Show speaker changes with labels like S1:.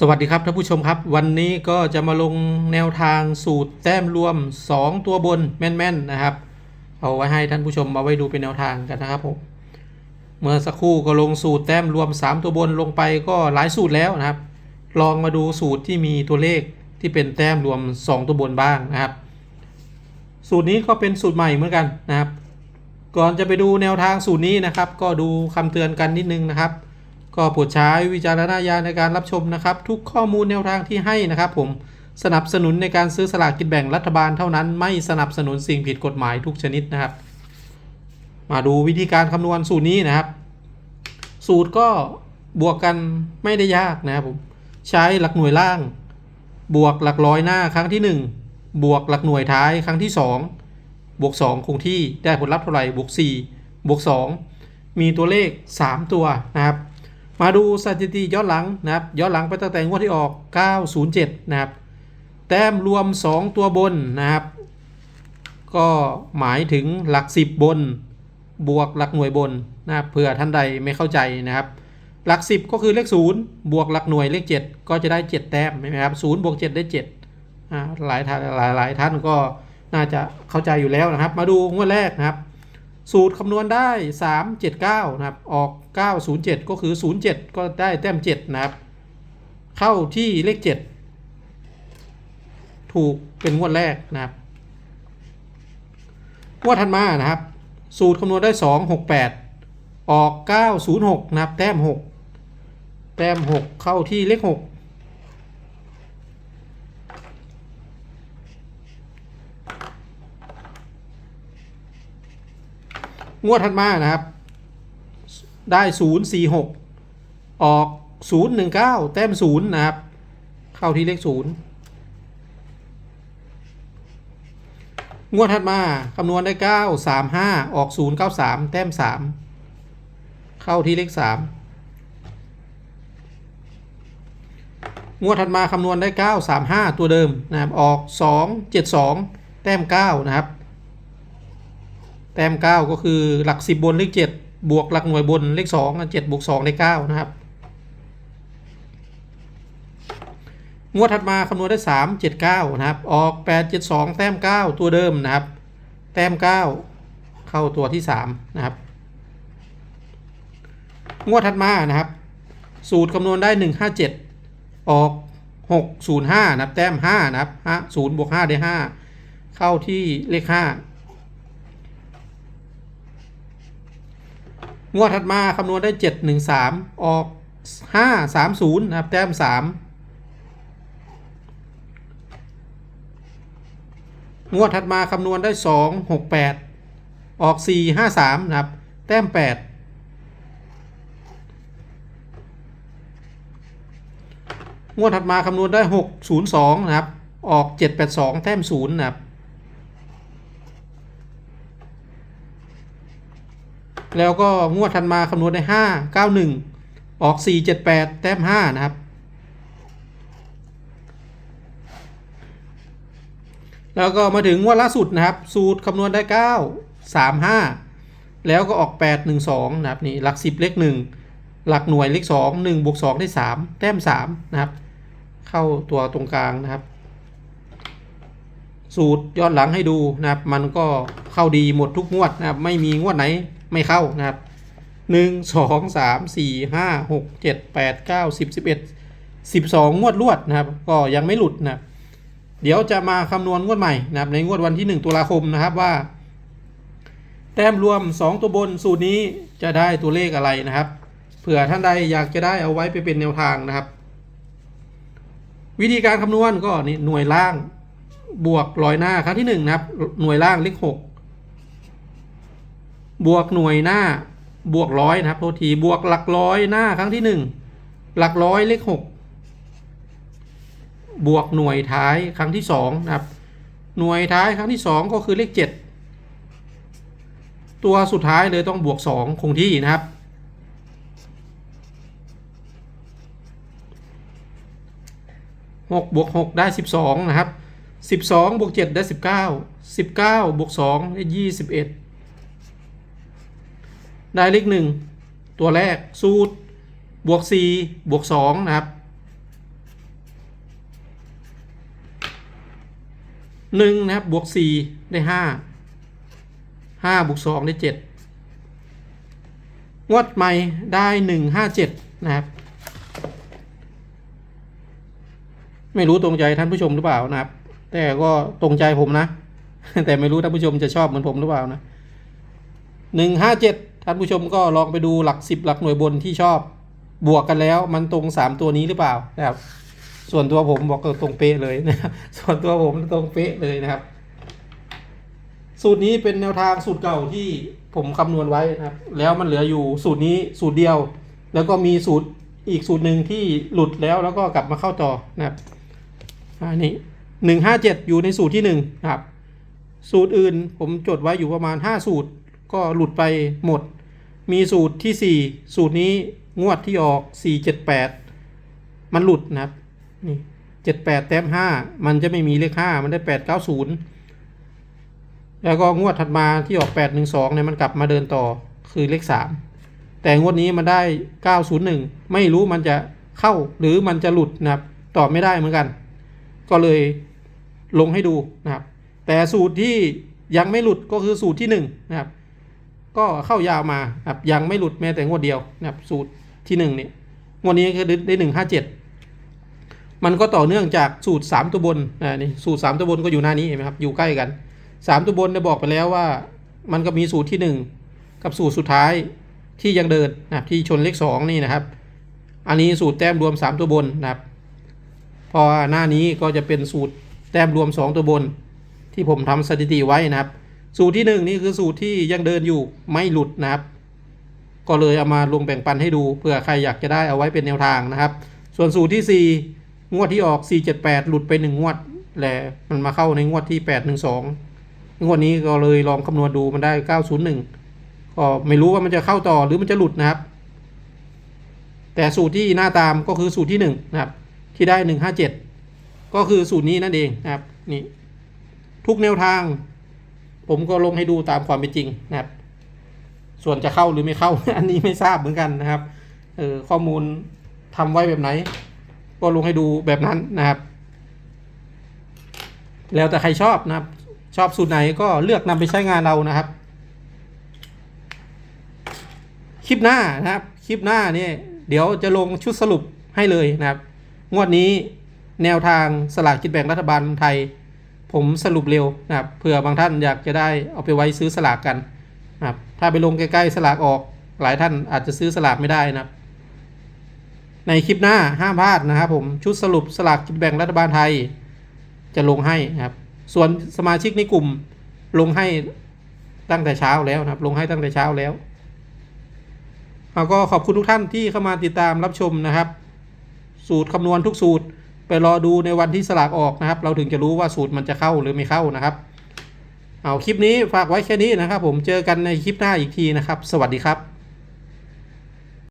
S1: สวัสดีครับท่านผู้ชมครับ วันนี้ก็จะมาลงแนวทางสูตรแต้มรวม 2 ตัวบนแม่นๆนะครับ เอาไว้ให้ท่านผู้ชมมาไว้ดูเป็นแนวทางกันนะครับผมเมื่อสักครู่ก็ลงสูตรแต้มรวม 3 ตัวบนลงไปก็หลายสูตรแล้วนะครับ ลองมาดูสูตรที่มีตัวเลขที่เป็นแต้มรวม 2 ตัวบนบ้างนะครับ สูตรนี้ก็เป็นสูตรใหม่เหมือนกันนะครับ ก่อนจะไปดูแนวทางสูตรนี้นะครับ ก็ดูคำเตือนกันนิดนึงนะครับ ก็โปรดใช้วิจารณญาณในการรับชมนะครับ ทุกข้อมูลแนวทางที่ให้นะครับ ผมสนับสนุนในการซื้อสลากกินแบ่งรัฐบาลเท่านั้น ไม่สนับสนุนสิ่งผิดกฎหมายทุกชนิดนะครับ มาดูวิธีการคำนวณสูตรนี้นะครับ สูตรก็บวกกันไม่ได้ยากนะครับผมใช้หลักหน่วยล่าง บวกหลักร้อยหน้าครั้งที่ 1 บวกหลักหน่วยท้ายครั้งที่ 2 บวก 2 คงที่ได้ผลลัพธ์เท่าไหร่บวก4บวก 2 มีตัวเลข 3 ตัวนะครับ มาดูสถิติย้อนหลังนะครับ ย้อนหลังไปตั้งแต่งวดที่ออก 907 นะครับ แต้มรวม 2 ตัวบนนะครับ ก็หมายถึงหลัก 10 บน บวกหลักหน่วยบนนะครับเผื่อท่านใดไม่เข้าใจนะครับ หลัก 10 ก็คือเลข 0 บวกหลักหน่วยเลข 7 ก็จะได้ 7 แต้มใช่ไหมครับ0บวก 7 ได้7อ่าหลายท่านหลายหลายท่านก็น่าจะเข้าใจอยู่แล้วนะครับ มาดูงวดแรกนะครับ สูตรคำนวณได้ 379 นะครับ ออก 907 ก็คือ 07 ก็ได้แต้ม 7 นะครับ เข้าที่เลข 7 ถูกเป็นงวดแรกนะครับ งวดถัดมานะครับ สูตรคำนวณได้ 268 ออก 906 นะครับ แต้ม 6 แต้ม 6 เข้าที่เลข 6 งวดถัดมานะครับ ได้ 046 ออก 019 แต้ม 0 นะครับ เข้าที่เลข 0 งวดถัดมาคำนวณได้ 935 ออก 093 แต้ม 3 เข้าที่เลข 3งวดถัดมาคำนวณได้ 935 ตัวเดิมนะครับ ออก 272 แต้ม 9 นะครับ แต้ม 9 ก็คือหลัก 10 บนเลข 7 บวกหลักหน่วยบนเลข2อะ7บวก2ได้9นะครับ งวดถัดมาคำนวณได้ 3 7 9 นะครับ ออก 8 7 2 แต้ม 9 ตัวเดิมนะครับ แต้ม 9 เข้าตัวที่ 3 นะครับ งวดถัดมานะครับ สูตรคำนวณได้ 1 5 7 ออก 6 0 5 นะครับ แต้ม 5 นะครับ5 0บวก5ได้ 5 เข้าที่เลข 5 งวดถัดมาคำนวณได้ 7 1 3 ออก 5 3 0 นะครับ แต้ม 3 งวดถัดมาคำนวณได้ 2 6 8 ออก 4 5 3 นะครับ แต้ม 8งวดถัดมาคำนวณได้ 6 0 2 นะครับ ออก 7 8 2 แต้ม0นะครับ แล้วก็งวดถัดมาคำนวณได้5 9 1ออก4 7 8แต้ม5นะครับ แล้วก็มาถึงงวดล่าสุดนะครับ สูตรคำนวณได้9 3 5แล้วก็ออก8 1 2นะครับนี่หลัก10เลข1หลักหน่วยเลข2 1บวก2ได้3แต้ม3นะครับ เข้าตัวตรงกลางนะครับ สูตรย้อนหลังให้ดูนะครับ มันก็เข้าดีหมดทุกงวดนะครับ ไม่มีงวดไหน ไม่เข้านะครับหนึ่งสองสามสี่ห้าหกเจ็ดแปดเก้าสิบสิบเอ็ดสิบสองงวดรวดนะครับ ก็ยังไม่หลุดนะเดี๋ยวจะมาคำนวณงวดใหม่นะครับ ในงวดวันที่หนึ่งตุลาคมนะครับว่า แต้มรวมสองตัวบนสูตรนี้จะได้ตัวเลขอะไรนะครับ เผื่อท่านใดอยากจะได้เอาไว้ไปเป็นแนวทางนะครับ วิธีการคำนวณก็นี่หน่วยล่างบวกร้อยหน้าครั้งที่หนึ่งนะครับ หน่วยล่างเลขหก บวกหน่วยหน้าบวกร้อยนะครับโทษทีบวกหลักร้อยหน้าครั้งที่หนึ่งหลักร้อยเลขหกบวกหน่วยท้ายครั้งที่สองนะครับ หน่วยท้ายครั้งที่สองก็คือเลขเจ็ดตัวสุดท้ายเลยต้องบวกสองคงที่นะครับ หกบวกหกได้สิบสองนะครับสิบสองบวกเจ็ดได้สิบเก้าสิบเก้าบวกสองได้ยี่สิบเอ็ด ได้เลขหนึ่งตัวแรกสูตรบวก 4 บวก 2 นะครับ 1 นะครับ บวก 4 ได้ 5 5 บวก 2 ได้ 7 งวดใหม่ได้ 1 5 7 นะครับ ไม่รู้ตรงใจท่านผู้ชมหรือเปล่านะครับ แต่ก็ตรงใจผมนะ แต่ไม่รู้ท่านผู้ชมจะชอบเหมือนผมหรือเปล่านะ 1 5 7 ท่านผู้ชมก็ลองไปดูหลักสิบหลักหน่วยบนที่ชอบบวกกันแล้วมันตรงสามตัวนี้หรือเปล่านะครับ ส่วนตัวผมบอกก็ตรงเป๊ะเลยนะครับส่วนตัวผมตรงเป๊ะเลยนะครับ สูตรนี้เป็นแนวทางสูตรเก่าที่ผมคำนวณไว้นะครับ แล้วมันเหลืออยู่สูตรนี้สูตรเดียว แล้วก็มีสูตรอีกสูตรหนึ่งที่หลุดแล้วแล้วก็กลับมาเข้าต่อนะครับอันนี้หนึ่งห้าเจ็ดอยู่ในสูตรที่หนึ่งนะครับ สูตรอื่นผมจดไว้อยู่ประมาณห้าสูตร ก็หลุดไปหมด มีสูตรที่สี่สูตรนี้งวดที่ออกสี่เจ็ดแปดมันหลุดนะครับนี่เจ็ดแต้มห้ามันจะไม่มีเลขห้ามันได้แปดเก้าศูนย์แล้วก็งวดถัดมาที่ออกแปดหนึ่งสองเนี่ยมันกลับมาเดินต่อคือเลขสามแต่งวดนี้มันได้เก้าศูนย์หนึ่งไม่รู้มันจะเข้าหรือมันจะหลุดนะครับตอบไม่ได้เหมือนกัน ก็เลยลงให้ดูนะครับ แต่สูตรที่ยังไม่หลุดก็คือสูตรที่หนึ่งนะครับ ก็เข้ายาวมาครับยังไม่หลุดแม้แต่งวดเดียวนะครับสูตรที่หนึ่งเนี่ยงวดนี้คือได้หนึ่งห้าเจ็ดมันก็ต่อเนื่องจากสูตร 3 ตัวบนอ่านี่สูตร 3 ตัวบนก็อยู่หน้านี้เห็นไหมครับอยู่ใกล้กัน 3 ตัวบนได้บอกไปแล้วว่า มันก็มีสูตรที่ 1 กับสูตรสุดท้ายที่ยังเดินนะครับที่ชนเลข2นี่นะครับ อันนี้สูตรแต้มรวม 3 ตัวบนนะครับ พอหน้านี้ก็จะเป็นสูตรแต้มรวม 2 ตัวบน ที่ผมทำสถิติไว้นะครับ สูตรที่1นนี่คือสูตรที่ยังเดินอยู่ไม่หลุดนะครับ ก็เลยเอามาลงแบ่งปันให้ดูเผื่อใครอยากจะได้เอาไว้เป็นแนวทางนะครับ ส่วนสูตรที่ 4 งวดที่ออก 478 หลุดไป 1 งวดแหละมันมาเข้าในงวดที่ 812 งวดนี้ก็เลยลองคำนวณดูมันได้ 901 ก็ไม่รู้ว่ามันจะเข้าต่อหรือมันจะหลุดนะครับ แต่สูตรที่หน้าตามก็คือสูตรที่1นะครับที่ได้ 157 ก็คือสูตรนี้นั่นเองนะครับนี่ทุกแนวทาง ผมก็ลงให้ดูตามความเป็นจริงนะครับ ส่วนจะเข้าหรือไม่เข้า อันนี้ไม่ทราบเหมือนกันนะครับเออข้อมูลทำไว้แบบไหน ก็ลงให้ดูแบบนั้นนะครับ แล้วแต่ใครชอบนะครับ ชอบสูตรไหนก็เลือกนำไปใช้งานเรานะครับ คลิปหน้านะครับ คลิปหน้านี่เดี๋ยวจะลงชุดสรุปให้เลยนะครับ งวดนี้แนวทางสลากกินแบ่งรัฐบาลไทย ผมสรุปเร็วนะครับเผื่อบางท่านอยากจะได้เอาไปไว้ซื้อสลากกันนะครับถ้าไปลงใกล้ๆสลากออก หลายท่านอาจจะซื้อสลากไม่ได้นะครับ ในคลิปหน้าห้ามพลาดนะครับผมชุดสรุปสลากกินแบ่งรัฐบาลไทยจะลงให้นะครับ ส่วนสมาชิกในกลุ่มลงให้ตั้งแต่เช้าแล้วนะครับ ลงให้ตั้งแต่เช้าแล้วเราก็ขอบคุณทุกท่านที่เข้ามาติดตามรับชมนะครับ สูตรคำนวณทุกสูตร ไปรอดูในวันที่สลากออกนะครับ เราถึงจะรู้ว่าสูตรมันจะเข้าหรือไม่เข้านะครับ เอาคลิปนี้ฝากไว้แค่นี้นะครับ ผมเจอกันในคลิปหน้าอีกทีนะครับ สวัสดีครับ